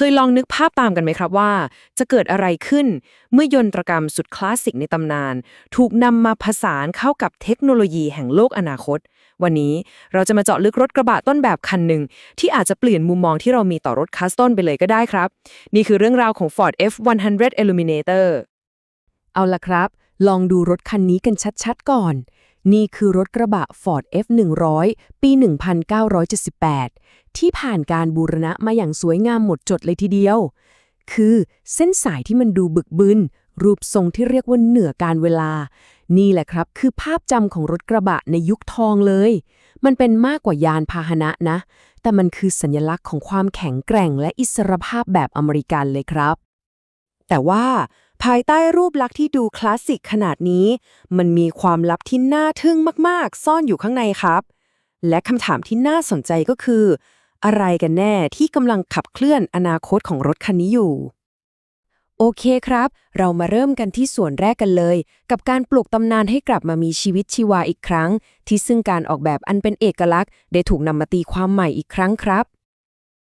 เคยลองนึกภาพตามกันไหมครับว่า จะเกิดอะไรขึ้น เมื่อยนตรกรรมสุดคลาสสิกในตำนาน ถูกนำมาผสานเข้ากับเทคโนโลยีแห่งโลกอนาคต วันนี้เราจะมาเจาะลึกรถกระบะต้นแบบคันหนึ่ง ที่อาจจะเปลี่ยนมุมมองที่เรามีต่อรถคัสตอมไปเลยก็ได้ครับ นี่คือเรื่องราวของ Ford F100 Illuminator เอาละครับ ลองดูรถคันนี้กันชัดๆก่อนนี่คือรถกระบะ Ford F100 ปี 1978 ที่ผ่านการบูรณะมาอย่างสวยงามหมดจดเลยทีเดียว คือเส้นสายที่มันดูบึกบึน รูปทรงที่เรียกว่าเหนือการเวลา นี่แหละครับ คือภาพจำของรถกระบะในยุคทองเลย มันเป็นมากกว่ายานพาหนะนะ แต่มันคือสัญลักษณ์ของความแข็งแกร่งและอิสรภาพแบบอเมริกันเลยครับ แต่ว่าภายใต้รูปลักษณ์ที่ดูคลาสสิกขนาดนี้ มันมีความลับที่น่าทึ่งมาก ๆ ซ่อนอยู่ข้างในครับ และคำถามที่น่าสนใจก็คือ อะไรกันแน่ที่กำลังขับเคลื่อนอนาคตของรถคันนี้อยู่ โอเคครับ เรามาเริ่มกันที่ส่วนแรกกันเลย กับการปลุกตำนานให้กลับมามีชีวิตชีวาอีกครั้ง ที่ซึ่งการออกแบบอันเป็นเอกลักษณ์ ได้ถูกนำมาตีความใหม่อีกครั้งครับ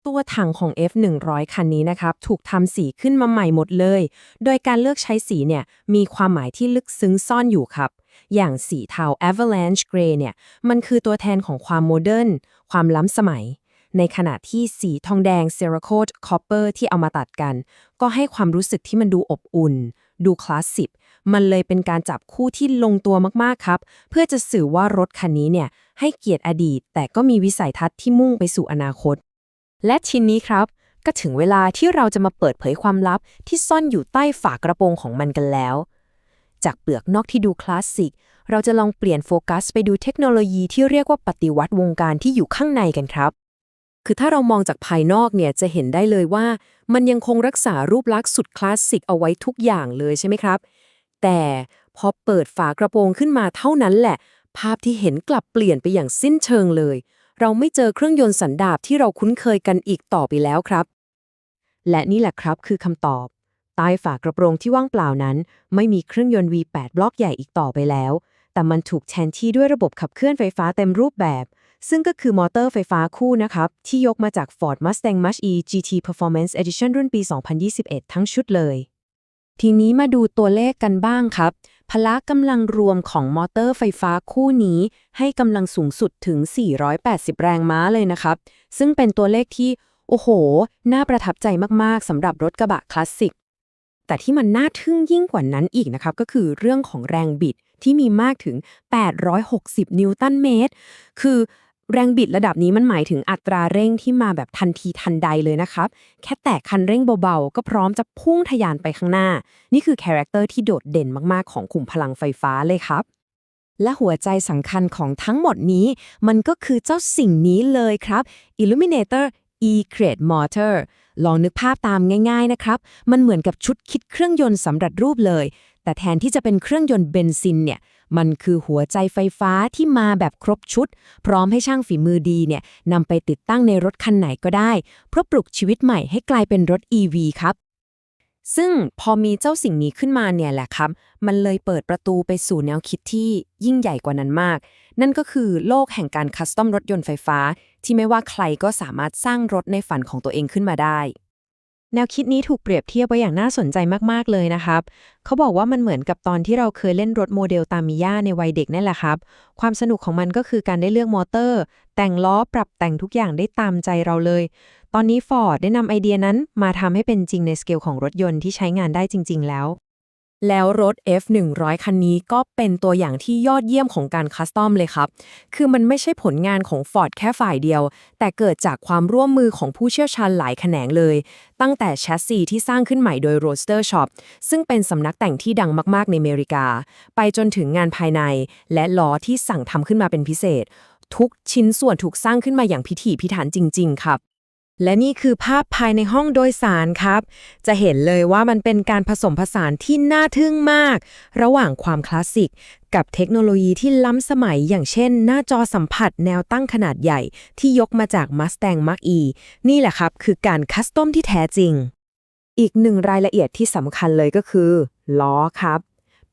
ตัวถังของ F100 คันนี้นะครับ ถูกทำสีขึ้นมาใหม่หมดเลย โดยการเลือกใช้สีเนี่ย มีความหมายที่ลึกซึ้งซ่อนอยู่ครับ อย่างสีเทา Avalanche Grey เนี่ย มันคือตัวแทนของความโมเดิร์น ความล้ำสมัย ในขณะที่สีทองแดง Cerakote Copper ที่เอามาตัดกัน ก็ให้ความรู้สึกที่มันดูอบอุ่น ดูคลาสสิกมันเลยเป็นการจับคู่ที่ลงตัวมากๆครับ เพื่อจะสื่อว่ารถคันนี้เนี่ยให้เกียรติอดีต แต่ก็มีวิสัยทัศน์ที่มุ่งไปสู่อนาคต และชิ้นนี้ครับก็ถึงเวลาที่เราจะมาเปิดเผยความลับที่ซ่อนอยู่ใต้ฝากระโปรงของมันกันแล้ว จากเปลือกนอกที่ดูคลาสสิก เราจะลองเปลี่ยนโฟกัสไปดูเทคโนโลยีที่เรียกว่าปฏิวัติวงการที่อยู่ข้างในกันครับ คือถ้าเรามองจากภายนอกเนี่ยจะเห็นได้เลยว่า มันยังคงรักษารูปลักษณ์สุดคลาสสิกเอาไว้ทุกอย่างเลยใช่ไหมครับ แต่พอเปิดฝากระโปรงขึ้นมาเท่านั้นแหละ ภาพที่เห็นกลับเปลี่ยนไปอย่างสิ้นเชิงเลย เราไม่เจอเครื่องยนต์สันดาปที่เราคุ้นเคยกันอีกต่อไปแล้วครับ และนี่แหละครับคือคำตอบใต้ฝากระโปรงที่ว่างเปล่านั้น ไม่มีเครื่องยนต์ V8 บล็อกใหญ่อีกต่อไปแล้ว แต่มันถูกแทนที่ด้วยระบบขับเคลื่อนไฟฟ้าเต็มรูปแบบ ซึ่งก็คือมอเตอร์ไฟฟ้าคู่นะครับ ที่ยกมาจาก Ford Mustang Mach-E GT Performance Edition รุ่นปี 2021 ทั้งชุดเลย ทีนี้มาดูตัวเลขกันบ้างครับ พละกำลังรวมของมอเตอร์ไฟฟ้าคู่นี้ ให้กำลังสูงสุดถึง 480 แรงม้าเลยนะครับ ซึ่งเป็นตัวเลขที่ โอ้โห น่าประทับใจมาก ๆสำหรับรถกระบะคลาสสิก แต่ที่มันน่าทึ่งยิ่งกว่านั้นอีกนะครับ ก็คือเรื่องของแรงบิดที่มีมากถึง 860 นิวตันเมตร คือ แรงบิดระดับนี้มันหมายถึงอัตราเร่งที่มาแบบทันทีทันใดเลยนะครับ แค่แตะคันเร่งเบาๆ ก็พร้อมจะพุ่งทะยานไปข้างหน้า นี่คือคาแรคเตอร์ที่โดดเด่นมากๆ ของขุมพลังไฟฟ้าเลยครับ และหัวใจสำคัญของทั้งหมดนี้ มันก็คือเจ้าสิ่งนี้เลยครับ Illuminator E-Crate Motor ลองนึกภาพตามง่ายๆนะครับ มันเหมือนกับชุดคิดเครื่องยนต์สำเร็จรูปเลย แต่แทนที่จะเป็นเครื่องยนต์เบนซินเนี่ย มันคือหัวใจไฟฟ้าที่มาแบบครบชุด พร้อมให้ช่างฝีมือดีเนี่ยนำไปติดตั้งในรถคันไหนก็ได้ เพื่อปลุกชีวิตใหม่ให้กลายเป็นรถ EV ครับซึ่งพอมีเจ้าสิ่งนี้ขึ้นมาเนี่ยแหละครับ มันเลยเปิดประตูไปสู่แนวคิดที่ยิ่งใหญ่กว่านั้นมาก นั่นก็คือโลกแห่งการคัสตอมรถยนต์ไฟฟ้า ที่ไม่ว่าใครก็สามารถสร้างรถในฝันของตัวเองขึ้นมาได้ แนวคิดนี้ถูกเปรียบเทียบไว้อย่างน่าสนใจมากๆเลยนะครับ เขาบอกว่ามันเหมือนกับตอนที่เราเคยเล่นรถโมเดลตามิย่าในวัยเด็กนั่นแหละครับ ความสนุกของมันก็คือการได้เลือกมอเตอร์ แต่งล้อปรับแต่งทุกอย่างได้ตามใจเราเลย ตอนนี้ Ford ได้นำไอเดียนั้นมาทำให้เป็นจริงในสเกลของรถยนต์ที่ใช้งานได้จริง ๆ แล้ว แล้วรถ F100 คันนี้ก็เป็นตัวอย่างที่ยอดเยี่ยมของการคัสตอมเลยครับ คือมันไม่ใช่ผลงานของ Ford แค่ฝ่ายเดียว แต่เกิดจากความร่วมมือของผู้เชี่ยวชาญหลายแขนงเลย ตั้งแต่แชสซีที่สร้างขึ้นใหม่โดย Roadster Shop ซึ่งเป็นสำนักแต่งที่ดังมากๆในอเมริกา ไปจนถึงงานภายใน และล้อที่สั่งทำขึ้นมาเป็นพิเศษ ทุกชิ้นส่วนถูกสร้างขึ้นมาอย่างพิถีพิถันจริง ๆ ครับ และนี่คือภาพภายในห้องโดยสารครับ จะเห็นเลยว่ามันเป็นการผสมผสานที่น่าทึ่งมาก ระหว่างความคลาสสิก กับเทคโนโลยีที่ล้ำสมัยอย่างเช่น หน้าจอสัมผัสแนวตั้งขนาดใหญ่ ที่ยกมาจาก Mustang Mach-E นี่แหละครับ คือการคัสตอมที่แท้จริง อีกหนึ่งรายละเอียดที่สำคัญเลยก็คือ ล้อครับ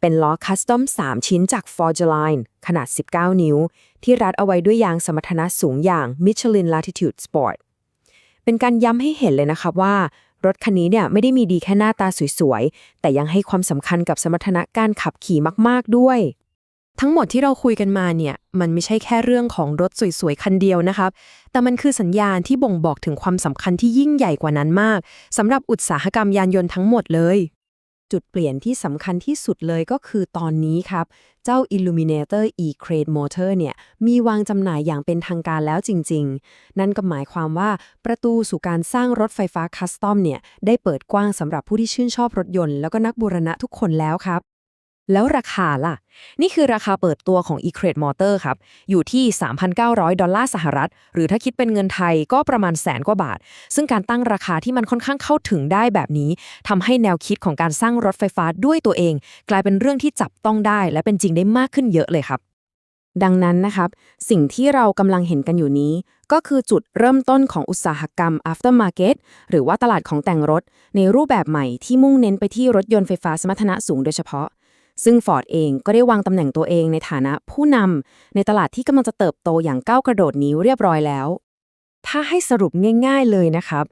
เป็นล้อคัสตอม3 ชิ้นจาก Forgeline ขนาด 19 นิ้ว ที่รัดเอาไว้ด้วยยางสมรรถนะสูงอย่าง Michelin Latitude Sport เป็นการย้ำให้เห็นเลยนะคะว่ารถคันนี้เนี่ยไม่ได้มีดีแค่หน้าตาสวยๆ แต่ยังให้ความสำคัญกับสมรรถนะการขับขี่มากๆด้วย ทั้งหมดที่เราคุยกันมาเนี่ย มันไม่ใช่แค่เรื่องของรถสวยๆ คันเดียวนะครับ แต่มันคือสัญญาณที่บ่งบอกถึงความสำคัญที่ยิ่งใหญ่กว่านั้นมากสำหรับอุตสาหกรรมยานยนต์ทั้งหมดเลย จุดเปลี่ยนที่สำคัญที่สุดเลยก็คือตอนนี้ครับ เจ้า Illuminator e-Crate Motor เนี่ย มีวางจำหน่ายอย่างเป็นทางการแล้วจริง ๆ นั่นก็หมายความว่าประตูสู่การสร้างรถไฟฟ้าคัสตอมเนี่ย ได้เปิดกว้างสำหรับผู้ที่ชื่นชอบรถยนต์แล้วก็นักบูรณะทุกคนแล้วครับ แล้วราคาล่ะ นี่คือราคาเปิดตัวของ e-Crate Motor ครับ อยู่ที่ 3,900 ดอลลาร์สหรัฐ หรือถ้าคิดเป็นเงินไทยก็ประมาณแสนกว่าบาท ซึ่งการตั้งราคาที่มันค่อนข้างเข้าถึงได้แบบนี้ทำให้แนวคิดของการสร้างรถไฟฟ้าด้วยตัวเอง กลายเป็นเรื่องที่จับต้องได้ และเป็นจริงได้มากขึ้นเยอะเลยครับดังนั้นนะครับ สิ่งที่เรากำลังเห็นกันอยู่นี้ ก็คือจุดเริ่มต้นของอุตสาหกรรม aftermarket หรือว่าตลาดของแต่งรถ ในรูปแบบใหม่ที่มุ่งเน้นไปที่รถยนต์ไฟฟ้าสมรรถนะสูงโดยเฉพาะ ซึ่ง Ford เองก็ได้วางตำแหน่งตัวเองในฐานะผู้นำในตลาดที่กำลังจะเติบโตอย่างก้าวกระโดดนี้เรียบร้อยแล้ว ถ้าให้สรุปง่ายๆเลยนะครับ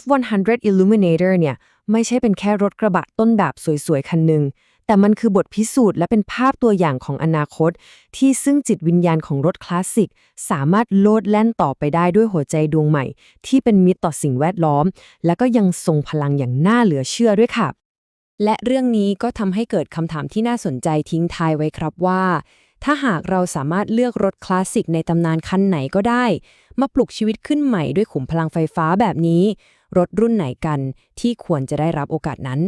F100 Illuminator เนี่ยไม่ใช่เป็นแค่รถกระบะต้นแบบสวยๆ คันหนึ่ง แต่มันคือบทพิสูจน์และเป็นภาพตัวอย่างของอนาคต ที่ซึ่งจิตวิญญาณของรถคลาสสิก สามารถโลดแล่นต่อไปได้ด้วยหัวใจดวงใหม่ ที่เป็นมิตรต่อสิ่งแวดล้อม และก็ยังทรงพลังอย่างน่าเหลือเชื่อด้วยค่ะ และเรื่องนี้ก็ทำให้เกิดคำถามที่น่าสนใจทิ้งท้ายไว้ครับว่า ถ้าหากเราสามารถเลือกรถคลาสสิกในตำนานคันไหนก็ได้ มาปลุกชีวิตขึ้นใหม่ด้วยขุมพลังไฟฟ้าแบบนี้ รถรุ่นไหนกันที่ควรจะได้รับโอกาสนั้น